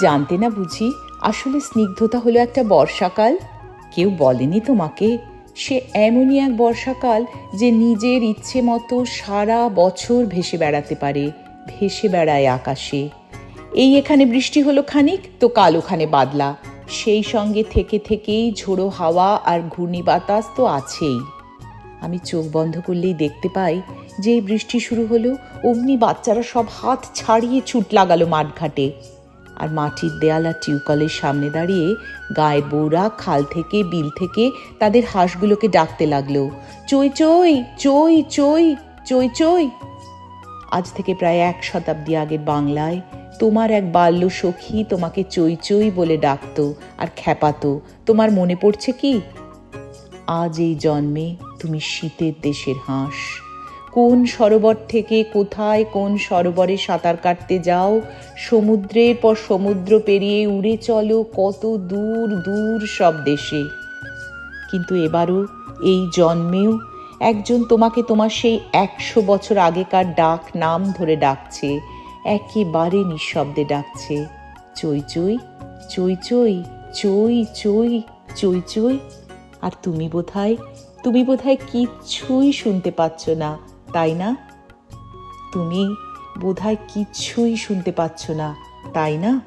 জানতে না বুঝি আসলে স্নিগ্ধতা হলো একটা বর্ষাকাল? কেউ বলেনি তোমাকে? সে এমনই এক বর্ষাকাল যে নিজের ইচ্ছে মতো সারা বছর ভেসে বেড়াতে পারে, ভেসে বেড়ায় আকাশে। এই এখানে বৃষ্টি হলো খানিক, তো কাল ওখানে বাদলা। সেই সঙ্গে থেকে থেকেই ঝোড়ো হাওয়া আর ঘূর্ণি বাতাস তো আছেই। আমি চোখ বন্ধ করলেই দেখতে পাই যে বৃষ্টি শুরু হলো, অমনি বাচ্চারা সব হাত ছাড়িয়ে ছুট লাগালো মাঠঘাটে। আর মাটির দেয়াল আর টিউকলের সামনে দাঁড়িয়ে গায়ের বউরা খাল থেকে, বিল থেকে তাদের হাঁসগুলোকে ডাকতে লাগল। চই চই চই চই চই চই। আজ থেকে প্রায় এক শতাব্দী আগের বাংলায় তোমার এক বাল্য সখী তোমাকে চই চই বলে ডাকতো আর খ্যাপাতো। তোমার মনে পড়ছে কি? আজ এই জন্মে তুমি শীতের দেশের হাঁস। কোন সরোবর থেকে কোথায় কোন সরোবরে সাঁতার কাটতে যাও? সমুদ্রের পর সমুদ্র পেরিয়ে উড়ে চলো কত দূর দূর সব দেশে। কিন্তু এবারও এই জন্মেও একজন তোমাকে তোমার সেই একশো বছর আগেকার ডাক নাম ধরে ডাকছে, একেবারে নিঃশব্দে ডাকছে, চই চই চই চই চই চই চই চই। আর তুমি বোধহয় তুমি বোধহয় কিচ্ছুই শুনতে পাচ্ছ না। তাই না? তুমি বোধহয় কিছুই শুনতে পাচ্ছ না তাই না?